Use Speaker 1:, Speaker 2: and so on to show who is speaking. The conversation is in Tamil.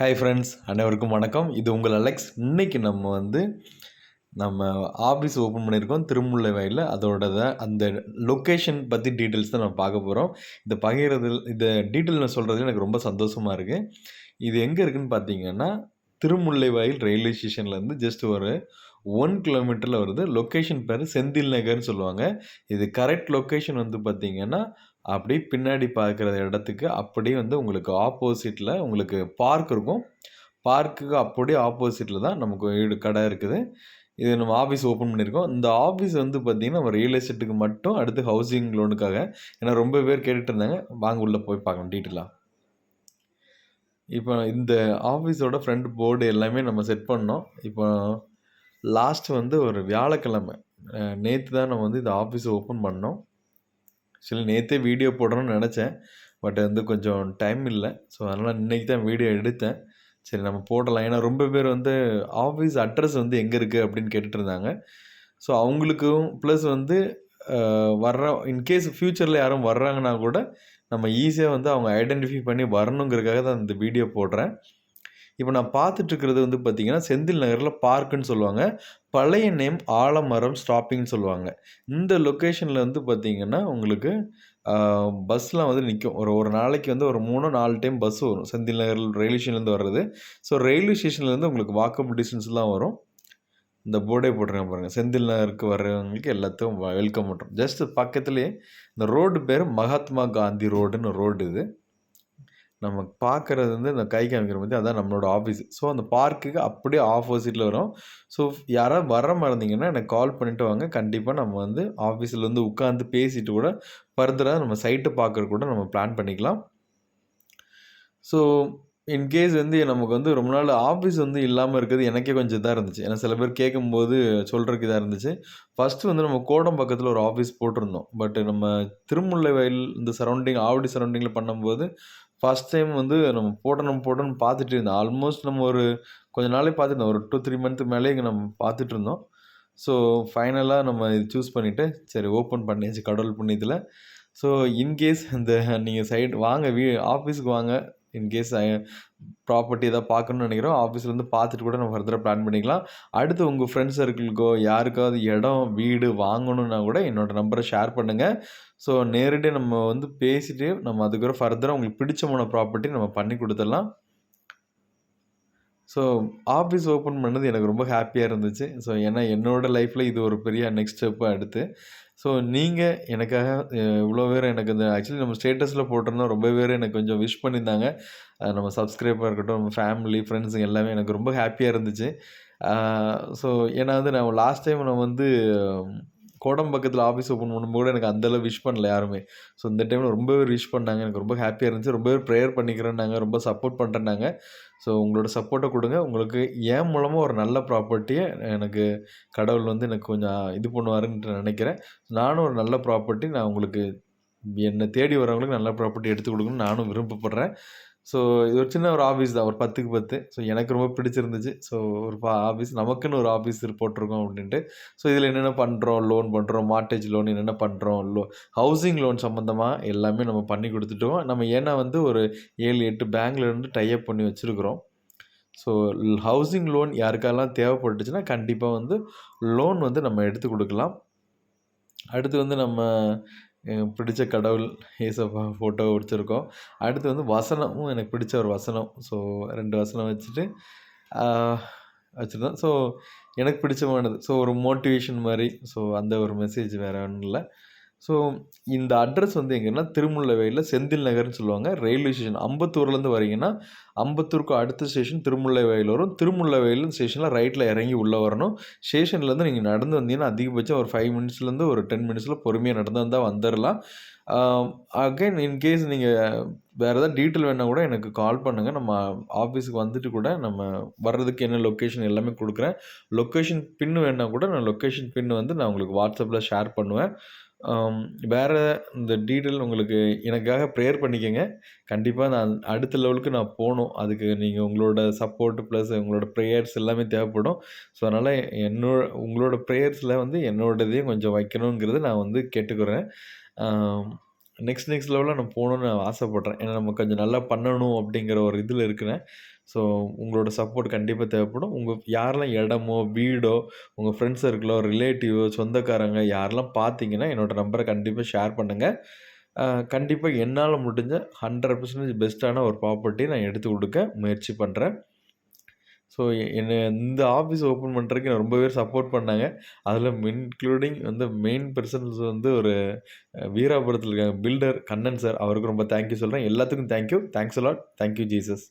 Speaker 1: ஹாய் ஃப்ரெண்ட்ஸ் அனைவருக்கும் வணக்கம். இது உங்கள் அலெக்ஸ் இன்றைக்கி நம்ம வந்து நம்ம ஆஃபீஸ் ஓப்பன் பண்ணியிருக்கோம் திருமுல்லை வயலில். அதோட அந்த லொக்கேஷன் பற்றி டீட்டெயில்ஸ் தான் நம்ம பார்க்க போகிறோம் இந்த பகிர்றது இந்த டீட்டெயில் நான் சொல்கிறது எனக்கு ரொம்ப சந்தோஷமாக இருக்குது இது எங்கே இருக்குதுன்னு பார்த்தீங்கன்னா திருமுல்லை வயல் ரயில்வே ஸ்டேஷன்லேருந்து ஜஸ்ட் ஒரு ஒன் கிலோமீட்டரில் வருது. லொக்கேஷன் பேர் செந்தில் நகர்னு சொல்லுவாங்க. இது கரெக்ட் லொக்கேஷன் வந்து பார்த்திங்கன்னா அப்படி பின்னாடி பார்க்குற இடத்துக்கு அப்படியே வந்து உங்களுக்கு ஆப்போசிட்டில் உங்களுக்கு பார்க் இருக்கும். பார்க்குக்கு அப்படியே ஆப்போசிட்டில் தான் நமக்கு வீடு கடை இருக்குது. இது நம்ம ஆஃபீஸ் ஓப்பன் பண்ணியிருக்கோம். இந்த ஆஃபீஸ் வந்து பார்த்திங்கன்னா நம்ம ரியல் எஸ்டேட்டுக்கு மட்டும் அடுத்து ஹவுசிங் லோனுக்காக ஏன்னா ரொம்ப பேர் கேட்டுட்டு இருந்தாங்க. வாங்க உள்ளே போய் பார்க்கலாம் டீட்டெயிலாக இப்போ இந்த ஆஃபீஸோட ஃப்ரண்ட் போர்டு எல்லாமே நம்ம செட் பண்ணோம். இப்போ லாஸ்ட் வந்து ஒரு வியாழக்கிழமை. நேற்று தான் நம்ம வந்து இந்த ஆஃபீஸை ஓப்பன் பண்ணோம். ஆக்சுவலி நேற்றே வீடியோ போடணும்னு நினச்சேன். பட் வந்து கொஞ்சம் டைம் இல்லை. ஸோ அதனால் இன்றைக்கி தான் வீடியோ எடுத்தேன். சரி நம்ம போடலாம். ஏன்னா ரொம்ப பேர் வந்து ஆஃபீஸ் அட்ரஸ் வந்து எங்கே இருக்குது அப்படின்னு கேட்டுட்ருந்தாங்க ஸோ அவங்களுக்கும் ப்ளஸ் வந்து வர்ற இன்கேஸ் ஃப்யூச்சரில் யாரும் வர்றாங்கன்னா கூட நம்ம ஈஸியாக வந்து அவங்க ஐடென்டிஃபை பண்ணி வரணுங்கிறதுக்காக தான் இந்த வீடியோ போடுறேன். இப்போ நான் பார்த்துட்ருக்கிறது வந்து பார்த்தீங்கன்னா செந்தில் நகரில் பார்க்குன்னு சொல்லுவாங்க. பழைய நேம் ஆலமரம் ஸ்டாப்பிங்னு சொல்லுவாங்க. இந்த லொக்கேஷனில் வந்து பார்த்தீங்கன்னா உங்களுக்கு பஸ்லாம் வந்து நிற்கும். ஒரு ஒரு நாளைக்கு வந்து ஒரு மூணு நாலு டைம் பஸ் வரும். செந்தில் நகர் ரயில்வே ஸ்டேஷன்லேருந்து வர்றது. ஸோ ரயில்வே ஸ்டேஷன்லேருந்து உங்களுக்கு வாக்கபிள் டிஸ்டன்ஸ்லாம் வரும். இந்த போர்டே போட்டிருக்கேன் பாருங்கள் செந்தில் நகருக்கு வர்றவங்களுக்கு எல்லாத்தையும் வெல்கம் பண்ணுறோம் ஜஸ்ட் பக்கத்துலேயே இந்த ரோடு பேர் மகாத்மா காந்தி ரோடுன்னு ரோடு இது. நம்ம பார்க்குறது வந்து இந்த கை காமிக்கிற மாதிரி அதான் நம்மளோட ஆஃபீஸ் ஸோ அந்த பார்க்குக்கு அப்படியே ஆப்போசிட்டில் வரும். ஸோ யாராவது வர மறந்தீங்கன்னா எனக்கு கால் பண்ணிட்டு வாங்க. கண்டிப்பாக நம்ம வந்து ஆஃபீஸில் வந்து உட்காந்து பேசிட்டு கூட ஃபர்தராக நம்ம சைட்டை பார்க்குற கூட நம்ம பிளான் பண்ணிக்கலாம். ஸோ இன்கேஸ் வந்து நமக்கு வந்து ரொம்ப நாள் ஆஃபீஸ் வந்து இல்லாமல் இருக்கிறது எனக்கே கொஞ்சம் இதாக இருந்துச்சு. ஏன்னா சில பேர் கேட்கும்போது சொல்கிறதுக்கு இதாக இருந்துச்சு. ஃபஸ்ட்டு வந்து நம்ம கோடம் பக்கத்தில் ஒரு ஆஃபீஸ் போட்டிருந்தோம். பட் நம்ம திருமுல்லை வயல் இந்த சரௌண்டிங் ஆவடி சரௌண்டிங்கில் பண்ணும்போது ஃபஸ்ட் டைம் வந்து நம்ம போடணும் போடணும்னு பார்த்துட்டு இருந்தோம். ஆல்மோஸ்ட் நம்ம ஒரு கொஞ்ச நாளே பார்த்துருந்தோம். ஒரு டூ த்ரீ மந்த்துக்கு மேலே இங்கே நம்ம பார்த்துட்டு இருந்தோம். ஸோ ஃபைனலாக நம்ம இது சூஸ் பண்ணிவிட்டு சரி ஓப்பன் பண்ணியாச்சு கடவுள் புண்ணியத்தில். ஸோ இன்கேஸ் இந்த நீங்கள் சைடு வாங்க வீ ஆஃபீஸுக்கு வாங்க. இன்கேஸ் ப்ராப்பர்ட்டி எதாவது பார்க்கணும்னு நினைக்கிறோம் ஆஃபீஸ்லேருந்து பார்த்துட்டு கூட நம்ம ஃபர்தராக பிளான் பண்ணிக்கலாம். அடுத்து உங்கள் ஃப்ரெண்ட்ஸ் சர்க்கிளுக்கோ யாருக்காவது இடம் வீடு வாங்கணுன்னா கூட என்னோடய நம்பரை ஷேர் பண்ணுங்கள் ஸோ நேரடியாக நம்ம வந்து பேசிட்டு நம்ம அதுக்கப்புறம் ஃபர்தராக உங்களுக்கு பிடிச்சமான ப்ராப்பர்ட்டி நம்ம பண்ணி கொடுத்துடலாம். ஸோ ஆஃபீஸ் ஓப்பன் பண்ணது எனக்கு ரொம்ப ஹாப்பியாக இருந்துச்சு. ஸோ ஏன்னா என்னோடய லைஃப்பில் இது ஒரு பெரிய நெக்ஸ்ட் ஸ்டெப்பாக அடுத்து ஸோ நீங்கள் எனக்காக இவ்வளோ பேர் எனக்கு இந்த ஆக்சுவலி நம்ம ஸ்டேட்டஸில் போட்டிருந்தோம். ரொம்ப பேர் எனக்கு கொஞ்சம் விஷ் பண்ணியிருந்தாங்க. நம்ம சப்ஸ்கிரைபராக இருக்கட்டும் நம்ம ஃபேமிலி ஃப்ரெண்ட்ஸுங்க எல்லாமே எனக்கு ரொம்ப ஹாப்பியாக இருந்துச்சு. ஸோ ஏன்னா வந்து நான் லாஸ்ட் டைம் நான் வந்து கோடம் பக்கத்தில் ஆஃபீஸ் ஓப்பன் பண்ணும்போது கூட எனக்கு அந்தளவு விஷ் பண்ணல யாருமே. ஸோ இந்த டைமில் ரொம்ப பேர் விஷ் பண்ணாங்க. எனக்கு ரொம்ப ஹாப்பியாக இருந்துச்சு. ரொம்ப பேர் ப்ரேயர் பண்ணிக்கிறேன்னாங்க. ரொம்ப சப்போர்ட் பண்ணுறேன்னாங்க ஸோ உங்களோட சப்போர்ட்டை கொடுங்க. உங்களுக்கு என் மூலமாக ஒரு நல்ல ப்ராப்பர்ட்டியை எனக்கு கடவுள் வந்து எனக்கு கொஞ்சம் இது பண்ணுவாருன்ட்டு நினைக்கிறேன். நானும் ஒரு நல்ல ப்ராப்பர்ட்டி நான் உங்களுக்கு என்னை தேடி வரவங்களுக்கு நல்ல ப்ராப்பர்ட்டி எடுத்து கொடுக்கணும்னு நானும் விருப்பப்படுறேன். ஸோ இது ஒரு சின்ன ஒரு ஆஃபீஸ் தான். ஒரு பத்துக்கு பத்து. ஸோ எனக்கு ரொம்ப பிடிச்சிருந்துச்சு. ஸோ ஒரு ஆஃபீஸ் நமக்குன்னு ஒரு ஆஃபீஸ் போட்டிருக்கோம் அப்படின்ட்டு. ஸோ இதில் என்னென்ன பண்ணுறோம் லோன் பண்ணுறோம் மார்டேஜ் லோன் என்னென்ன பண்ணுறோம் லோ ஹவுசிங் லோன் சம்மந்தமாக எல்லாமே நம்ம பண்ணி கொடுத்துட்டோம். நம்ம ஏன்னா வந்து ஒரு ஏழு எட்டு பேங்க்ல இருந்து டைப் பண்ணி வச்சுருக்குறோம். ஸோ ஹவுசிங் லோன் யாருக்கெல்லாம் தேவைப்பட்டுச்சுன்னா கண்டிப்பாக வந்து லோன் வந்து நம்ம எடுத்து கொடுக்கலாம். அடுத்து வந்து நம்ம பிடிச்ச கடவுள் ஏசப்பா ஃபோட்டோ வச்சுருக்கோம் அடுத்து வந்து வசனமும் எனக்கு பிடிச்ச ஒரு வசனம். ஸோ ரெண்டு வசனம் வச்சுட்டு வச்சுருந்தோம் ஸோ எனக்கு பிடிச்சமானது. ஸோ ஒரு மோட்டிவேஷன் மாதிரி. ஸோ அந்த ஒரு மெசேஜ் வேறு ஒன்றும் இல்லை ஸோ இந்த அட்ரஸ் வந்து எங்கன்னா திருமுல்லைவேலில் செந்தில் நகர்னு சொல்லுவாங்க. ரயில்வே ஸ்டேஷன் அம்பத்தூர்லேருந்து வரீங்கன்னா அம்பத்தூருக்கு அடுத்த ஸ்டேஷன் திருமுல்லைவேல் வரும். திருமுல்லைவேல் ஸ்டேஷனில் ரைட்டில் இறங்கி உள்ளே வரணும். ஸ்டேஷன்லேருந்து நீங்கள் நடந்து வந்தீங்கன்னா அதிகபட்சம் ஒரு ஃபைவ் மினிட்ஸ்லேருந்து ஒரு டென் மினிட்ஸில் பொறுமையாக நடந்து வந்தால் வந்துடலாம் அகைன் இன்கேஸ் நீங்கள் வேறு ஏதாவது டீட்டெயில் வேணால் கூட எனக்கு கால் பண்ணுங்கள் நம்ம ஆஃபீஸுக்கு வந்துட்டு கூட நம்ம வர்றதுக்கு என்ன லொக்கேஷன் எல்லாமே கொடுக்குறேன். லொக்கேஷன் பின்னு வேணால் கூட நான் லொக்கேஷன் பின்னு வந்து நான் உங்களுக்கு வாட்ஸ்அப்பில் ஷேர் பண்ணுவேன். வேறு இந்த டீட்டெயில் உங்களுக்கு எனக்காக ப்ரேயர் பண்ணிக்கங்க. கண்டிப்பாக நான் அடுத்த லெவலுக்கு நான் போகணும். அதுக்கு நீங்கள் உங்களோட சப்போர்ட் ப்ளஸ் உங்களோட ப்ரேயர்ஸ் எல்லாமே தேவைப்படும். ஸோ அதனால் என்னோட உங்களோட ப்ரேயர்ஸில் வந்து என்னோடதையும் கொஞ்சம் வைக்கணுங்கிறது நான் வந்து கேட்டுக்கிறேன். நெக்ஸ்ட் நெக்ஸ்ட் லெவலில் நான் போகணுன்னு நான் ஆசைப்பட்றேன். ஏன்னா நம்ம கொஞ்சம் நல்லா பண்ணணும் அப்படிங்கிற ஒரு இதில் இருக்கிறேன். ஸோ உங்களோட சப்போர்ட் கண்டிப்பாக தேவைப்படும். உங்கள் யாரெல்லாம் இடமோ வீடோ உங்கள் ஃப்ரெண்ட்ஸ் சர்க்கிளோ ரிலேட்டிவோ சொந்தக்காரங்க யாரெல்லாம் பார்த்தீங்கன்னா என்னோடய நம்பரை கண்டிப்பாக ஷேர் பண்ணுங்கள் கண்டிப்பாக என்னால் முடிஞ்ச ஹண்ட்ரட் பர்சன்டேஜ் பெஸ்ட்டான ஒரு ப்ராப்பர்ட்டி நான் எடுத்து கொடுக்க முயற்சி பண்ணுறேன் ஸோ என்னை இந்த ஆஃபீஸ் ஓப்பன் பண்ணுறதுக்கு நான் ரொம்ப பேர் சப்போர்ட் பண்ணாங்க. அதில் இன்க்ளூடிங் வந்து மெயின் பர்சன்ஸ் வந்து ஒரு வீராபுரத்தில் இருக்காங்க பில்டர் கண்ணன் சார் அவருக்கு ரொம்ப தேங்க்யூ சொல்கிறேன் எல்லாத்துக்கும் thank you thanks a lot thank you Jesus